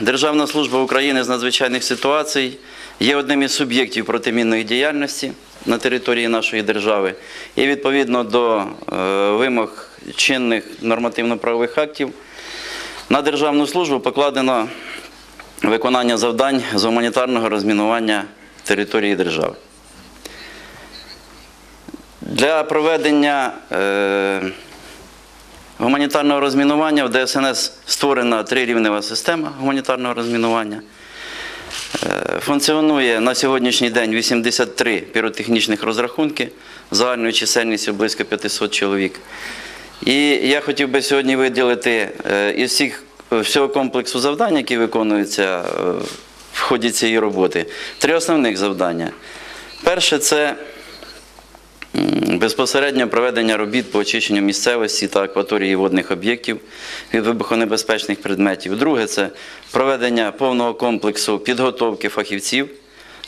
Державна служба України з надзвичайних ситуацій є одним із суб'єктів протимінної діяльності на території нашої держави. І відповідно до е, вимог чинних нормативно-правових актів на державну службу покладено виконання завдань з гуманітарного розмінування території держави. Для проведення е, гуманітарного розмінування в ДСНС створена трирівнева система гуманітарного розмінування. Е, Функціонує на сьогоднішній день 83 піротехнічних розрахунки загальною чисельністю близько 500 чоловік. І я хотів би сьогодні виділити е, із всіх, всього комплексу завдань, які виконуються е, в ході цієї роботи, три основних завдання. Перше це безпосередньо проведення робіт по очищенню місцевості та акваторії водних об'єктів від вибухонебезпечних предметів. Друге це проведення повного комплексу підготовки фахівців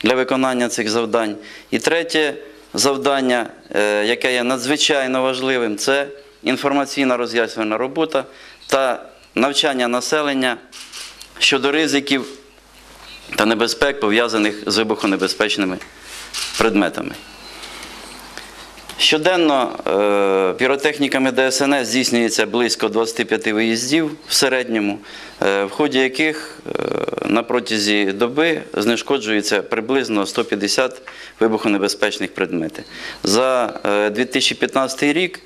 для виконання цих завдань. І третє завдання, е, яке є надзвичайно важливим, це інформаційна роз'яснювальна робота та навчання населення щодо ризиків та небезпек, пов'язаних з вибухонебезпечними предметами. Щоденно е, піротехніками ДСНС здійснюється близько 25 виїздів в середньому, е, в ході яких е, на протязі доби знешкоджується приблизно 150 вибухонебезпечних предметів. За е, 2015 рік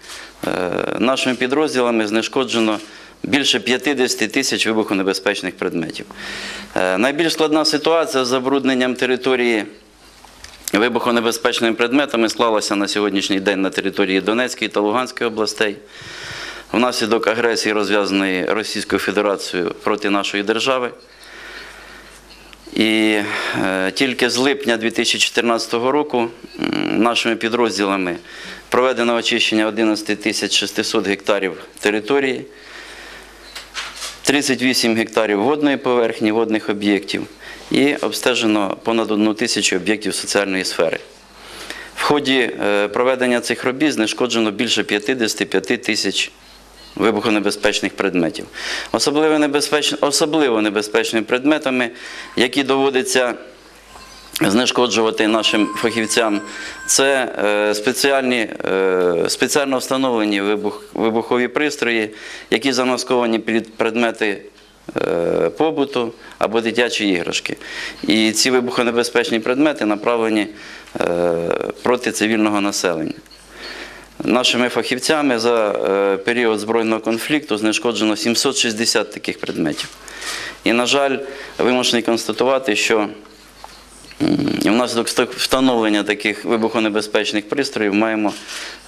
нашими підрозділами знешкоджено більше 50 тисяч вибухонебезпечних предметів. Найбільш складна ситуація з забрудненням території Вибухонебезпечними предметами склалася на сьогоднішній день на території Донецької та Луганської областей внаслідок агресії, розв'язаної Російською Федерацією проти нашої держави. І е, тільки з липня 2014 року нашими підрозділами проведено очищення 11 тисяч 600 гектарів території, 38 гектарів водної поверхні, водних об'єктів і обстежено понад 1 тисячу об'єктів соціальної сфери. В ході е, проведення цих робіт знешкоджено більше 55 тисяч вибухонебезпечних предметів. Особливо. Небезпечними предметами, які доводиться знешкоджувати нашим фахівцям, це е, спеціальні, е, спеціально встановлені вибух... вибухові пристрої, які замасковані під предмети е, побуту або дитячі іграшки. І ці вибухонебезпечні предмети направлені проти цивільного населення. Нашими фахівцями за період збройного конфлікту знешкоджено 760 таких предметів. І, на жаль, вимушений констатувати, що внаслідок встановлення таких вибухонебезпечних пристроїв маємо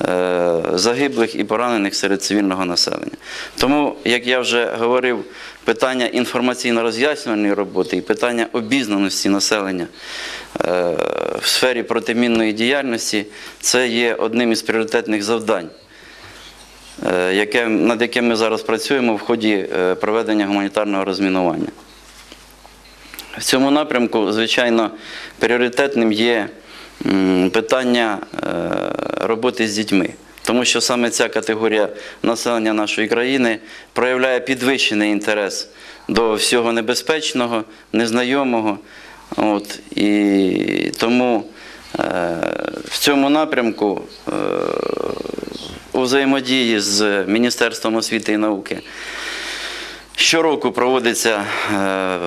е, загиблих і поранених серед цивільного населення. Тому, як я вже говорив, питання інформаційно-роз'яснювальної роботи і питання обізнаності населення е, в сфері протимінної діяльності це є одним із пріоритетних завдань. е, над яким ми зараз працюємо в ході проведення гуманітарного розмінування. В цьому напрямку, звичайно, пріоритетним є питання е, роботи з дітьми. Тому що саме ця категорія населення нашої країни проявляє підвищений інтерес до всього небезпечного, незнайомого. От, і тому е, в цьому напрямку е, у взаємодії з Міністерством освіти і науки Щороку проводиться е,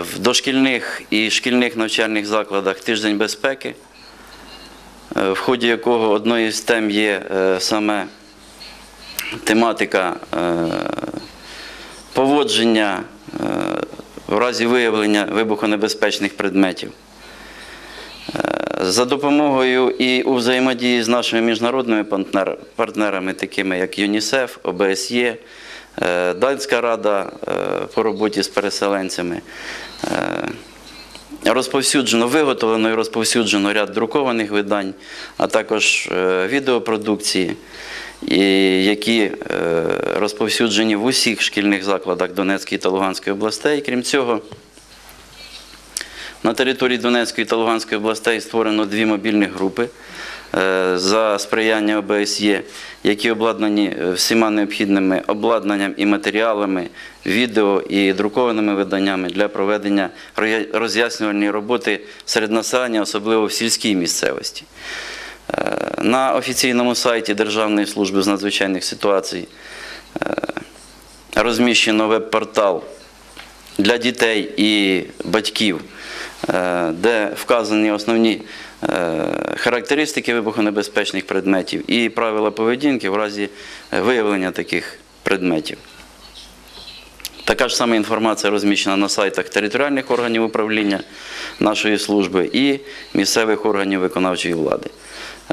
в дошкільних і шкільних навчальних закладах тиждень безпеки, е, в ході якого одною з тем є е, саме тематика поводження в разі виявлення вибухонебезпечних предметів. За допомогою і у взаємодії з нашими міжнародними партнерами, такими як ЮНІСЕФ, ОБСЄ, Данська рада е, по роботі з переселенцями, е, розповсюджено, виготовлено і розповсюджено ряд друкованих видань, а також е, відеопродукції, які е, розповсюджені в усіх шкільних закладах Донецької та Луганської областей. Крім цього, на території Донецької та Луганської областей створено дві мобільні групи е, за сприяння ОБСЄ, які обладнані е, всіма необхідними обладнанням і матеріалами, відео і друкованими виданнями для проведення роз'яснювальної роботи серед населення, особливо в сільській місцевості. Е, На офіційному сайті Державної служби з надзвичайних ситуацій е, розміщено веб-портал для дітей і батьків, е, де вказані основні е, характеристики вибухонебезпечних предметів і правила поведінки в разі е, виявлення таких предметів. Така ж сама інформація розміщена на сайтах територіальних органів управління нашої служби і місцевих органів виконавчої влади.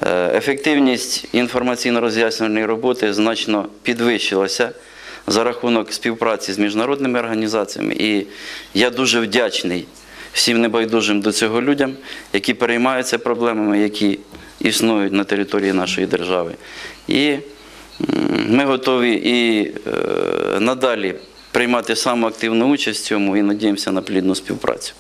Е, Ефективність інформаційно-роз'яснювальної роботи значно підвищилася за рахунок співпраці з міжнародними організаціями. І я дуже вдячний всім небайдужим до цього людям, які переймаються проблемами, які існують на території нашої держави. І ми готові і е, надалі приймати саму активну участь в цьому і надіємося на плідну співпрацю.